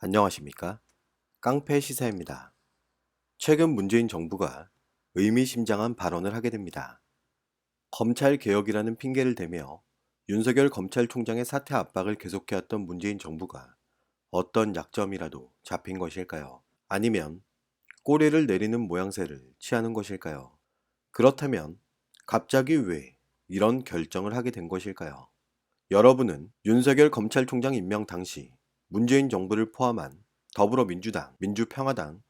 안녕하십니까? 깡패 시사입니다. 최근 문재인 정부가 의미심장한 발언을 하게 됩니다. 검찰 개혁이라는 핑계를 대며 윤석열 검찰총장의 사퇴 압박을 계속해왔던 문재인 정부가 어떤 약점이라도 잡힌 것일까요? 아니면 꼬리를 내리는 모양새를 취하는 것일까요? 그렇다면 갑자기 왜 이런 결정을 하게 된 것일까요? 여러분은 윤석열 검찰총장 임명 당시 문재인 정부를 포함한 더불어민주당, 민주평화당,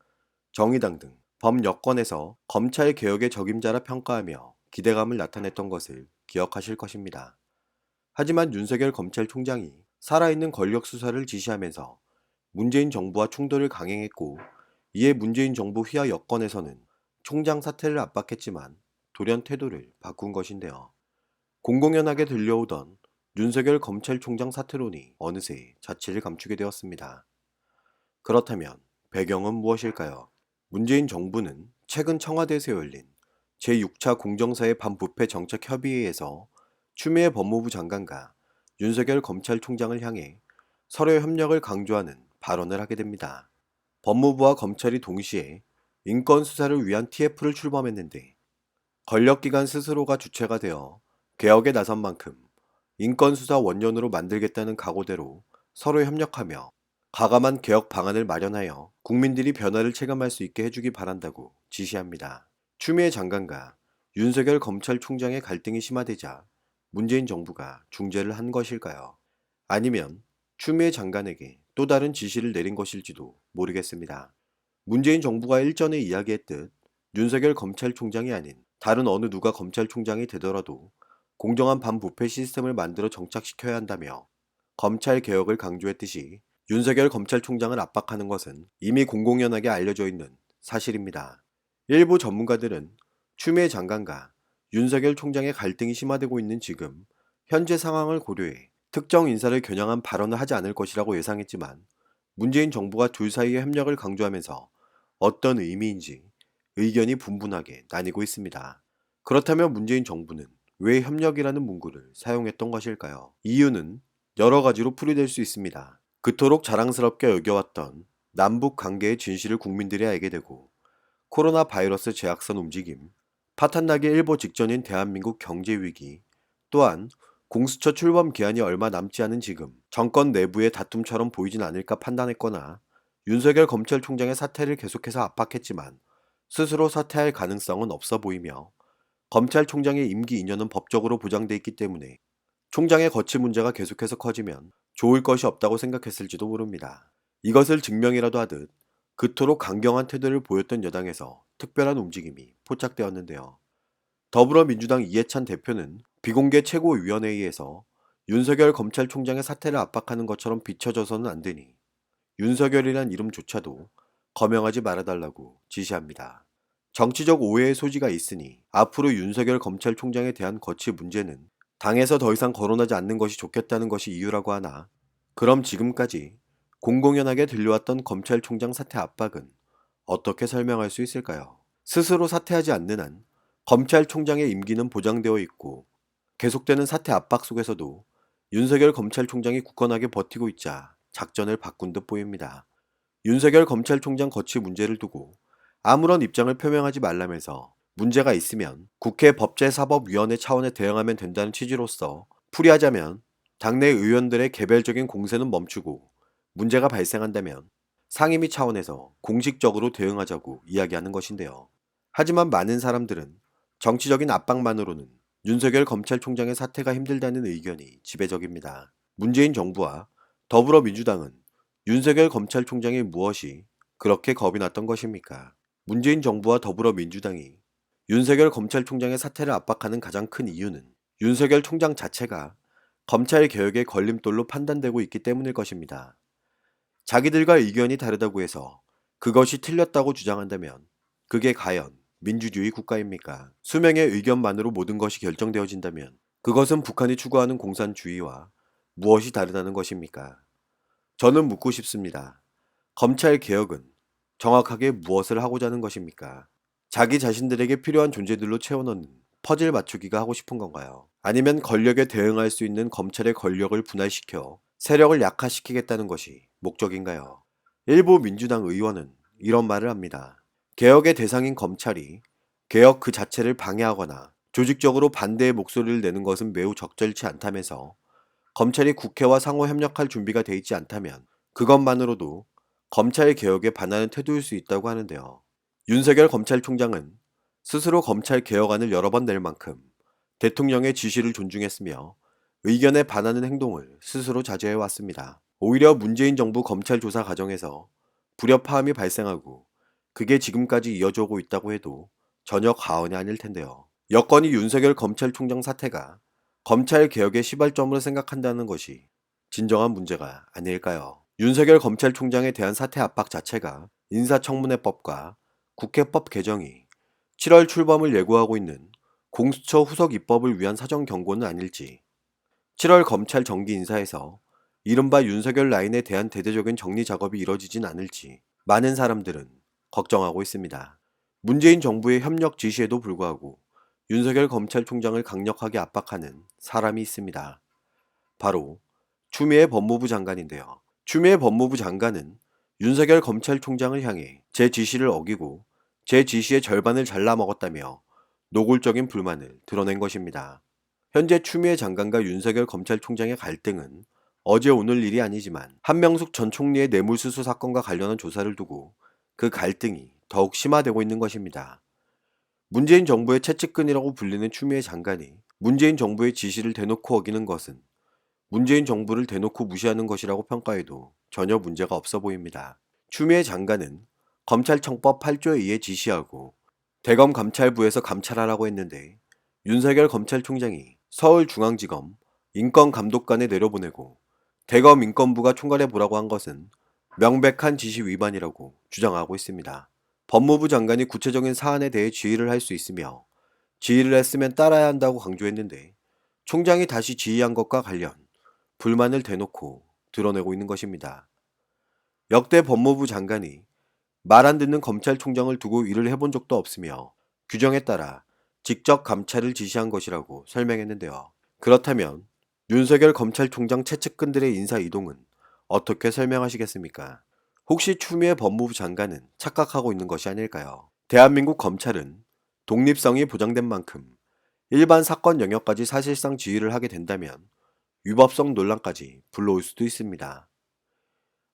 정의당 등 범여권에서 검찰 개혁의 적임자라 평가하며 기대감을 나타냈던 것을 기억하실 것입니다. 하지만 윤석열 검찰총장이 살아있는 권력 수사를 지시하면서 문재인 정부와 충돌을 강행했고 이에 문재인 정부 휘하 여권에서는 총장 사퇴를 압박했지만 돌연 태도를 바꾼 것인데요. 공공연하게 들려오던 윤석열 검찰총장 사퇴론이 어느새 자취를 감추게 되었습니다. 그렇다면 배경은 무엇일까요? 문재인 정부는 최근 청와대에서 열린 제6차 공정사회 반부패 정책 협의회에서 추미애 법무부 장관과 윤석열 검찰총장을 향해 서로의 협력을 강조하는 발언을 하게 됩니다. 법무부와 검찰이 동시에 인권 수사를 위한 TF를 출범했는데 권력기관 스스로가 주체가 되어 개혁에 나선 만큼 인권수사 원년으로 만들겠다는 각오대로 서로 협력하며 가감한 개혁 방안을 마련하여 국민들이 변화를 체감할 수 있게 해주기 바란다고 지시합니다. 추미애 장관과 윤석열 검찰총장의 갈등이 심화되자 문재인 정부가 중재를 한 것일까요? 아니면 추미애 장관에게 또 다른 지시를 내린 것일지도 모르겠습니다. 문재인 정부가 일전에 이야기했듯 윤석열 검찰총장이 아닌 다른 어느 누가 검찰총장이 되더라도 공정한 반부패 시스템을 만들어 정착시켜야 한다며 검찰 개혁을 강조했듯이 윤석열 검찰총장을 압박하는 것은 이미 공공연하게 알려져 있는 사실입니다. 일부 전문가들은 추미애 장관과 윤석열 총장의 갈등이 심화되고 있는 지금 현재 상황을 고려해 특정 인사를 겨냥한 발언을 하지 않을 것이라고 예상했지만 문재인 정부가 둘 사이의 협력을 강조하면서 어떤 의미인지 의견이 분분하게 나뉘고 있습니다. 그렇다면 문재인 정부는 왜 협력이라는 문구를 사용했던 것일까요? 이유는 여러 가지로 풀이될 수 있습니다. 그토록 자랑스럽게 여겨왔던 남북 관계의 진실을 국민들이 알게 되고 코로나 바이러스 재확산 움직임, 파탄나기 일보 직전인 대한민국 경제 위기, 또한 공수처 출범 기한이 얼마 남지 않은 지금 정권 내부의 다툼처럼 보이진 않을까 판단했거나 윤석열 검찰총장의 사퇴를 계속해서 압박했지만 스스로 사퇴할 가능성은 없어 보이며 검찰총장의 임기 2년은 법적으로 보장돼 있기 때문에 총장의 거취 문제가 계속해서 커지면 좋을 것이 없다고 생각했을지도 모릅니다. 이것을 증명이라도 하듯 그토록 강경한 태도를 보였던 여당에서 특별한 움직임이 포착되었는데요. 더불어민주당 이해찬 대표는 비공개 최고위원회의에서 윤석열 검찰총장의 사퇴를 압박하는 것처럼 비춰져서는 안 되니 윤석열이란 이름조차도 거명하지 말아달라고 지시합니다. 정치적 오해의 소지가 있으니 앞으로 윤석열 검찰총장에 대한 거취 문제는 당에서 더 이상 거론하지 않는 것이 좋겠다는 것이 이유라고 하나 그럼 지금까지 공공연하게 들려왔던 검찰총장 사퇴 압박은 어떻게 설명할 수 있을까요? 스스로 사퇴하지 않는 한 검찰총장의 임기는 보장되어 있고 계속되는 사퇴 압박 속에서도 윤석열 검찰총장이 굳건하게 버티고 있자 작전을 바꾼 듯 보입니다. 윤석열 검찰총장 거취 문제를 두고 아무런 입장을 표명하지 말라면서 문제가 있으면 국회 법제사법위원회 차원에 대응하면 된다는 취지로서 풀이하자면 당내 의원들의 개별적인 공세는 멈추고 문제가 발생한다면 상임위 차원에서 공식적으로 대응하자고 이야기하는 것인데요. 하지만 많은 사람들은 정치적인 압박만으로는 윤석열 검찰총장의 사퇴가 힘들다는 의견이 지배적입니다. 문재인 정부와 더불어민주당은 윤석열 검찰총장의 무엇이 그렇게 겁이 났던 것입니까? 문재인 정부와 더불어민주당이 윤석열 검찰총장의 사퇴를 압박하는 가장 큰 이유는 윤석열 총장 자체가 검찰 개혁의 걸림돌로 판단되고 있기 때문일 것입니다. 자기들과 의견이 다르다고 해서 그것이 틀렸다고 주장한다면 그게 과연 민주주의 국가입니까? 수명의 의견만으로 모든 것이 결정되어진다면 그것은 북한이 추구하는 공산주의와 무엇이 다르다는 것입니까? 저는 묻고 싶습니다. 검찰 개혁은 정확하게 무엇을 하고자 하는 것입니까? 자기 자신들에게 필요한 존재들로 채워넣는 퍼즐 맞추기가 하고 싶은 건가요? 아니면 권력에 대응할 수 있는 검찰의 권력을 분할시켜 세력을 약화시키겠다는 것이 목적인가요? 일부 민주당 의원은 이런 말을 합니다. 개혁의 대상인 검찰이 개혁 그 자체를 방해하거나 조직적으로 반대의 목소리를 내는 것은 매우 적절치 않다면서 검찰이 국회와 상호 협력할 준비가 돼 있지 않다면 그것만으로도 검찰 개혁에 반하는 태도일 수 있다고 하는데요. 윤석열 검찰총장은 스스로 검찰 개혁안을 여러 번 낼 만큼 대통령의 지시를 존중했으며 의견에 반하는 행동을 스스로 자제해 왔습니다. 오히려 문재인 정부 검찰 조사 과정에서 불협화음이 발생하고 그게 지금까지 이어져 오고 있다고 해도 전혀 과언이 아닐 텐데요. 여건이 윤석열 검찰총장 사태가 검찰 개혁의 시발점으로 생각한다는 것이 진정한 문제가 아닐까요? 윤석열 검찰총장에 대한 사태 압박 자체가 인사청문회법과 국회법 개정이 7월 출범을 예고하고 있는 공수처 후속 입법을 위한 사정 경고는 아닐지 7월 검찰 정기 인사에서 이른바 윤석열 라인에 대한 대대적인 정리 작업이 이뤄지진 않을지 많은 사람들은 걱정하고 있습니다. 문재인 정부의 협력 지시에도 불구하고 윤석열 검찰총장을 강력하게 압박하는 사람이 있습니다. 바로 추미애 법무부 장관인데요. 추미애 법무부 장관은 윤석열 검찰총장을 향해 제 지시를 어기고 제 지시의 절반을 잘라 먹었다며 노골적인 불만을 드러낸 것입니다. 현재 추미애 장관과 윤석열 검찰총장의 갈등은 어제 오늘 일이 아니지만 한명숙 전 총리의 뇌물수수 사건과 관련한 조사를 두고 그 갈등이 더욱 심화되고 있는 것입니다. 문재인 정부의 채찍근이라고 불리는 추미애 장관이 문재인 정부의 지시를 대놓고 어기는 것은 문재인 정부를 대놓고 무시하는 것이라고 평가해도 전혀 문제가 없어 보입니다. 추미애 장관은 검찰청법 8조에 의해 지시하고 대검 감찰부에서 감찰하라고 했는데 윤석열 검찰총장이 서울중앙지검 인권감독관에 내려보내고 대검 인권부가 총괄해 보라고 한 것은 명백한 지시 위반이라고 주장하고 있습니다. 법무부 장관이 구체적인 사안에 대해 지휘를 할 수 있으며 지휘를 했으면 따라야 한다고 강조했는데 총장이 다시 지휘한 것과 관련 불만을 대놓고 드러내고 있는 것입니다. 역대 법무부 장관이 말 안 듣는 검찰총장을 두고 일을 해본 적도 없으며 규정에 따라 직접 감찰을 지시한 것이라고 설명했는데요. 그렇다면 윤석열 검찰총장 채측근들의 인사 이동은 어떻게 설명하시겠습니까? 혹시 추미애 법무부 장관은 착각하고 있는 것이 아닐까요? 대한민국 검찰은 독립성이 보장된 만큼 일반 사건 영역까지 사실상 지휘를 하게 된다면 위법성 논란까지 불러올 수도 있습니다.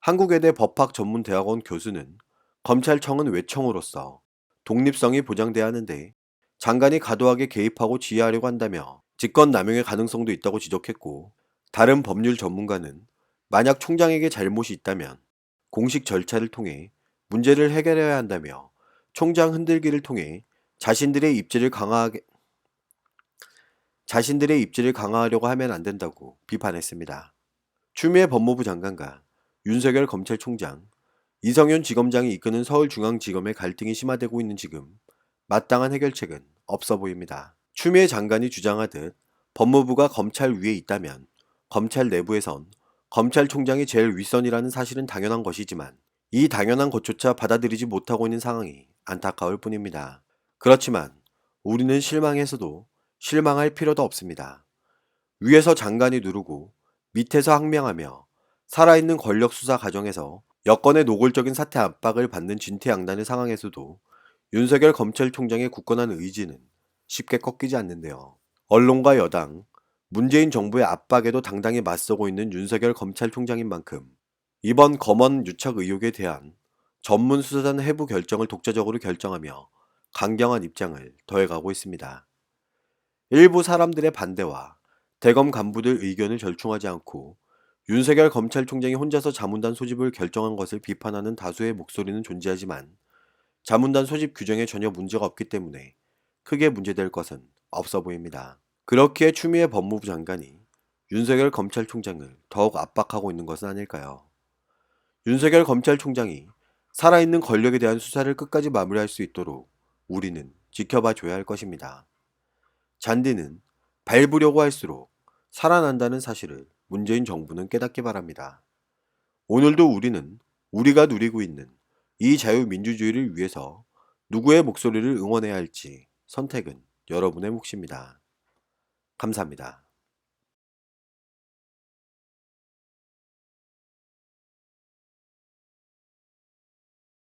한국외대 법학 전문 대학원 교수는 검찰청은 외청으로서 독립성이 보장돼야 하는데 장관이 과도하게 개입하고 지휘하려고 한다며 직권 남용의 가능성도 있다고 지적했고 다른 법률 전문가는 만약 총장에게 잘못이 있다면 공식 절차를 통해 문제를 해결해야 한다며 총장 흔들기를 통해 자신들의 입지를 강화하게 자신들의 입지를 강화하려고 하면 안 된다고 비판했습니다. 추미애 법무부 장관과 윤석열 검찰총장, 이성윤 지검장이 이끄는 서울중앙지검의 갈등이 심화되고 있는 지금 마땅한 해결책은 없어 보입니다. 추미애 장관이 주장하듯 법무부가 검찰 위에 있다면 검찰 내부에선 검찰총장이 제일 윗선이라는 사실은 당연한 것이지만 이 당연한 것조차 받아들이지 못하고 있는 상황이 안타까울 뿐입니다. 그렇지만 우리는 실망해서도 실망할 필요도 없습니다. 위에서 장관이 누르고 밑에서 항명하며 살아있는 권력 수사 과정에서 여권의 노골적인 사태 압박을 받는 진퇴양난의 상황에서도 윤석열 검찰총장의 굳건한 의지는 쉽게 꺾이지 않는데요. 언론과 여당, 문재인 정부의 압박에도 당당히 맞서고 있는 윤석열 검찰총장인 만큼 이번 검언 유착 의혹에 대한 전문 수사단 해부 결정을 독자적으로 결정하며 강경한 입장을 더해가고 있습니다. 일부 사람들의 반대와 대검 간부들 의견을 절충하지 않고 윤석열 검찰총장이 혼자서 자문단 소집을 결정한 것을 비판하는 다수의 목소리는 존재하지만 자문단 소집 규정에 전혀 문제가 없기 때문에 크게 문제될 것은 없어 보입니다. 그렇기에 추미애 법무부 장관이 윤석열 검찰총장을 더욱 압박하고 있는 것은 아닐까요? 윤석열 검찰총장이 살아있는 권력에 대한 수사를 끝까지 마무리할 수 있도록 우리는 지켜봐 줘야 할 것입니다. 잔디는 밟으려고 할수록 살아난다는 사실을 문재인 정부는 깨닫기 바랍니다. 오늘도 우리는 우리가 누리고 있는 이 자유민주주의를 위해서 누구의 목소리를 응원해야 할지 선택은 여러분의 몫입니다. 감사합니다.